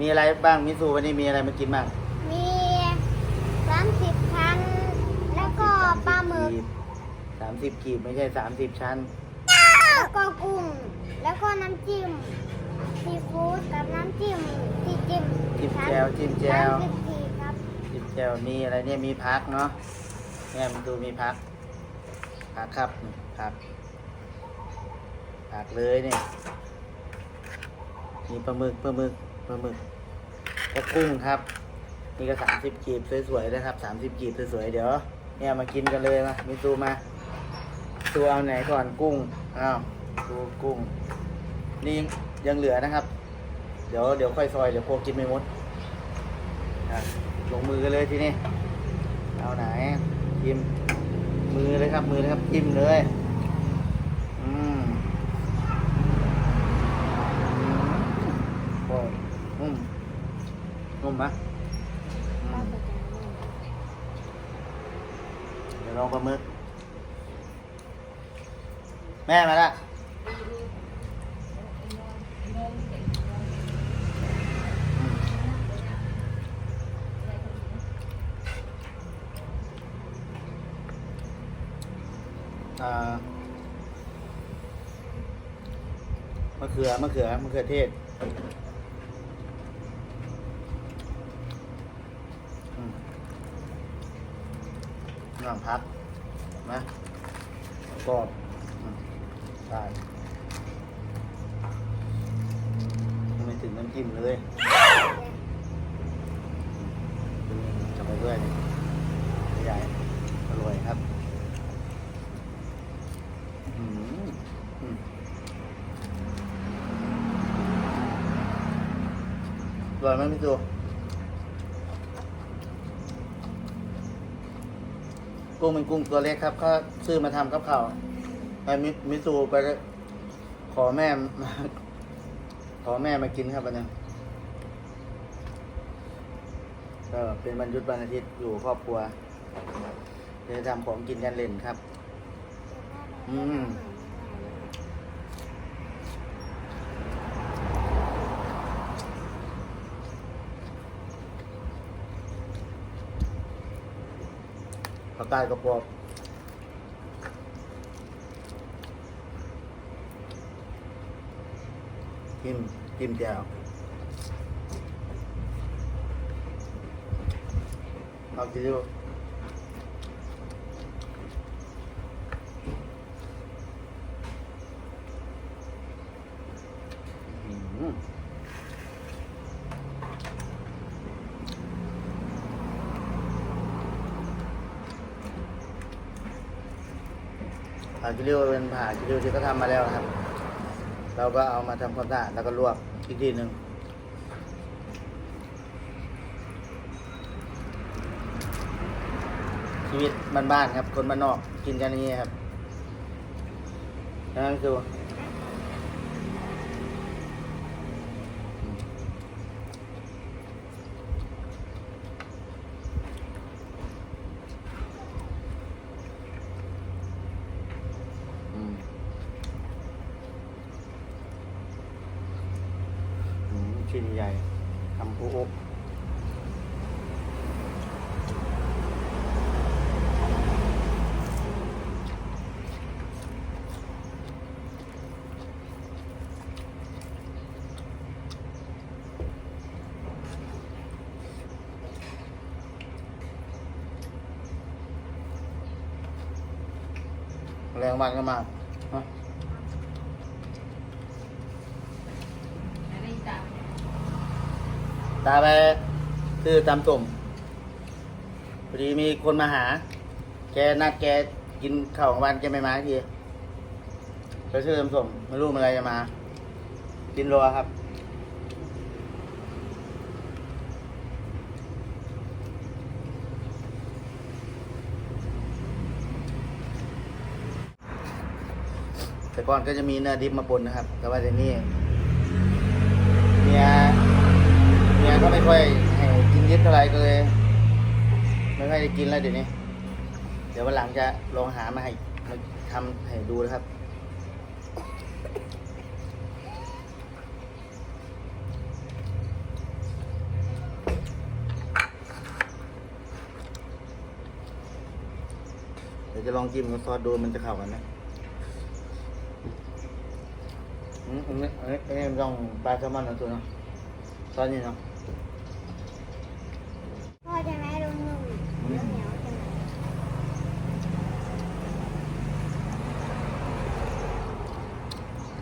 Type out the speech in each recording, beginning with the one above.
มีอะไรบ้างมิสูวันนี้มีอะไรมากินบ้างมีสามสิบชั้น แล้วก็ปลาหมึกสามสิบกีบไม่ใช่สามสิบชั้น แล้วก็กุ้ง แล้วก็น้ำจิ้มซีฟู้ดกับน้ำจิ้มที่จิ้มจิ้มชั้นแจวจิ้มแจวสามสิบสี่ครับจิ้มแจวมีอะไรเนี่ยมีพักเนาะเนี่ยมันดูมีพักพักครับพักพักเลยเนี่ยมีปลาหมึกปลาหมึก ปลาหมึกก็กุ้งครับนี่ก็สามสิบกีบสวยๆนะครับสามสิบกีบสวยๆเดี๋ยวเนี่ยมากินกันเลยมามีตูมาตัวเอาไหนก่อนกุ้งอ้าวดูกุ้งนี่ยังเหลือนะครับ เดี๋ยวเดี๋ยวค่อยซอยเดี๋ยวพวกกินไม่หมดอะลงมือกันเลยทีนี้เอาไหนจิ้มมือเลยครับมือเลยครับจิ้มเลยอืมโอ้ยนุ่ม นุ่มไหมอืมเดี๋ยวลองปลาหมึก แม่มาละอ่ามะเขือมะเขือมะเขือเทศ น้ำพักนะก็อืมได้ไม่ถึงน้ำจิ้มเลยจับไปด้วยดิใหญ่อร่อยครับอืมอืมอร่อยไหมพี่ตู กุ้งเป็นกุ้งตัวเล็กครับเขาซื้อมาทำกับข้าวไปมิมิซูไปขอแม่มาขอแม่มากินครับวันนี้ก็เป็นบรรยุดวันอาทิตย์อยู่ครอบครัวเดี๋ยวทำของกินกันเล่นครับ อืม ภาคใต้กระปอกินกินแจ่วเอากินดูอืม ผ่ากิริวเป็นผ่ากิริวที่เขาทำมาแล้วครับ เราก็เอามาทำความสะอาดแล้วก็ลวกอีกทีหนึ่งชีวิตบ้านๆครับ คนบ้านนอกกินกันอย่างนี้ครับนั่นคือมอืมชิ้นใหญ่ ทำผู้อบแรงวันก็มากฮะ ตาไปซื้อตำตุ่มพอดีมีคนมาหา แกนัดแกกินข้าวของวันแกไม่มาทีไปซื้อตำตุ่มไม่รู้เมื่อไรจะมา กินรัวครับ แต่ก่อนก็จะมีเนื้อดิบมาปนนะครับ แต่ว่าเดี๋ยวนี้เมีย มียก็ไม่ค่อยให้กินเยอดเท่าไหร่ก็เลยไม่ค่อยได้กินแล้วเดี๋ยวนี้ เดี๋ยววันหลังจะลองหามาให้มาทำให้ดูนะครับ เดี๋ยวจะลองจิ้มกับซอสดูมันจะเข้ากันไหมอืมอันนี้อันนี้ต้องปลาแซลมอนนะตัวเนาะซอสนี่เนาะ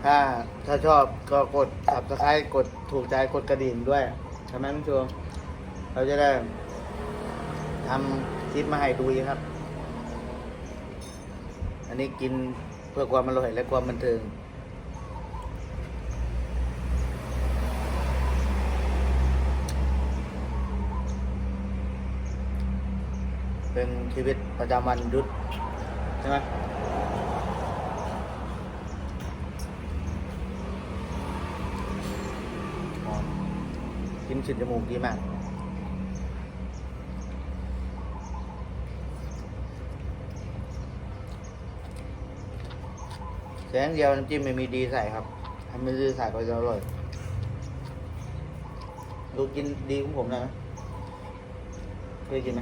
ถ้าถ้าชอบก็กด subscribe กดถูกใจกดกระดิ่งด้วยใช่ไหมพี่ชูเราจะได้ทำคลิปมาให้ดูครับ อันนี้กินเพื่อความอร่อยและความบันเทิงเป็นชีวิตประจำวันยุทธใช่ไหมอ๋อ กินฉีดจมูกดีมาก แสงเดียวน้ำจิ้มไม่มีดีใส่ครับทำไม่ดีใส่ก็จะอร่อย ดูกินดีของผมนะ เคยกินไหม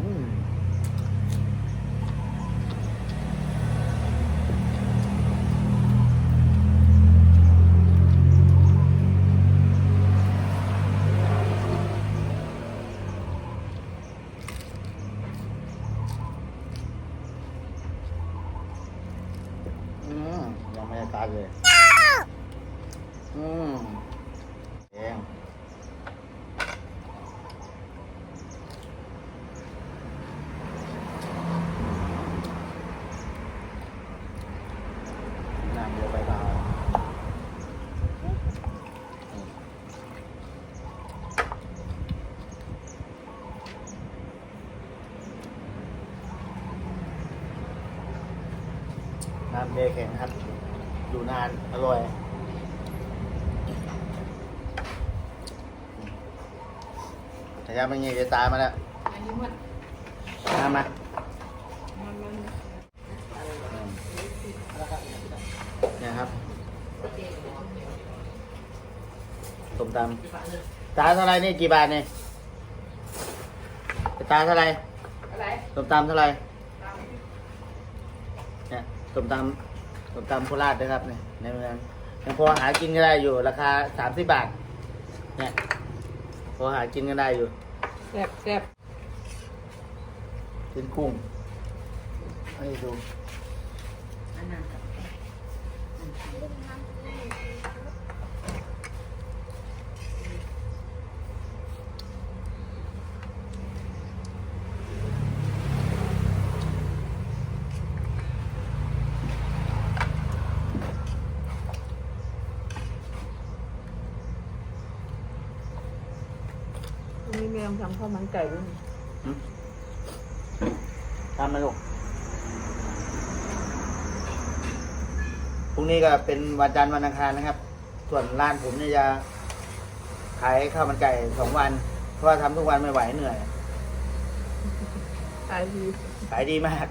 อืมอืมยังไม่ได้ตายเลย อืมแดง น้ำเยอะไปเปล่า น้ำเยแข็งครับ อยู่นาน อร่อย แต่ยังไม่เงี้ยจะตายมาแล้วอันนี้มันมามามันมันอืมเนี่ยครับส้มตำตาเท่าไหรนี่กี่บาทเนี่ยตาเท่าไหรอะไรส้มตำเท่าไหรเนี่ย ส้มตำส้มตำโคราชนะครับเนี่ยในเมืองยังพอหากินก็ได้อยู่ ราคาสามสิบบาทเนี่ยพอหากินก็ได้อยู่แซ่บแซ่บเป็นกุ้งให้ดู อันนั้น ลุงน้ำจิ้ม วันนี้แม่ต้องทำข้าวมันไก่ด้วยหึทำไหมลูกพรุ่งนี้ก็เป็นวันจันทร์วันอังคารนะครับ ส่วนร้านผมเนี่ยจะขายข้าวมันไก่สองวัน เพราะว่าทำทุกวันไม่ไหวเหนื่อย ขายดีขายดีมาก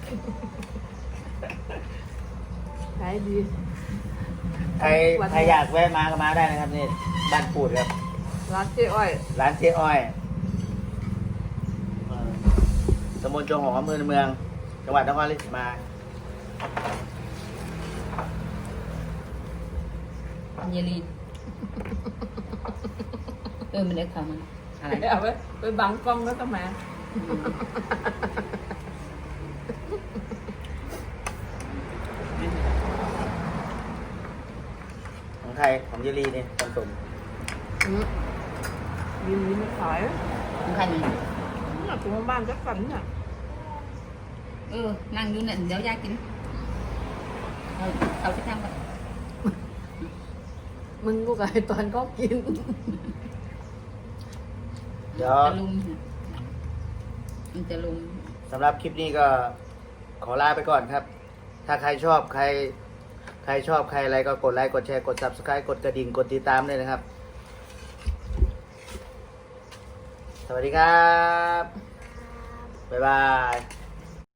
ขายดีใครใครอยากแวะมาก็มาได้นะครับนี่ บ้านปูดครับ ร้านเจ๊อ้อย ร้านเจ๊อ้อยเอ่อ ตำบลจงหองอำเภอเมือง จังหวัดนครราชสีมา เยลีนเออมันเล็กเขามันอะไรเอาไว้ไปบังกล้องแล้วก็มาของใครของเยลีเนี่ยผสมอืมยินดีมาขายของใครนี่ เนี่ยตรงบ้านจักสันเนี่ยเออ นั่งอยู่เนี่ยเดี๋ยวยายกิน เอาเอาไปทำกันมึงกูกับไอตอนก็กิน เดี๋ยวจะลุมมันจะลุม สำหรับคลิปนี้ก็ขอลาไปก่อนครับ ถ้าใครชอบใคร ใครชอบใครอะไรก็กดไลค์กดแชร์กด subscribe กดกระดิ่งกดติดตามเลยนะครับ ส วัสดีครับ บ๊ายบาย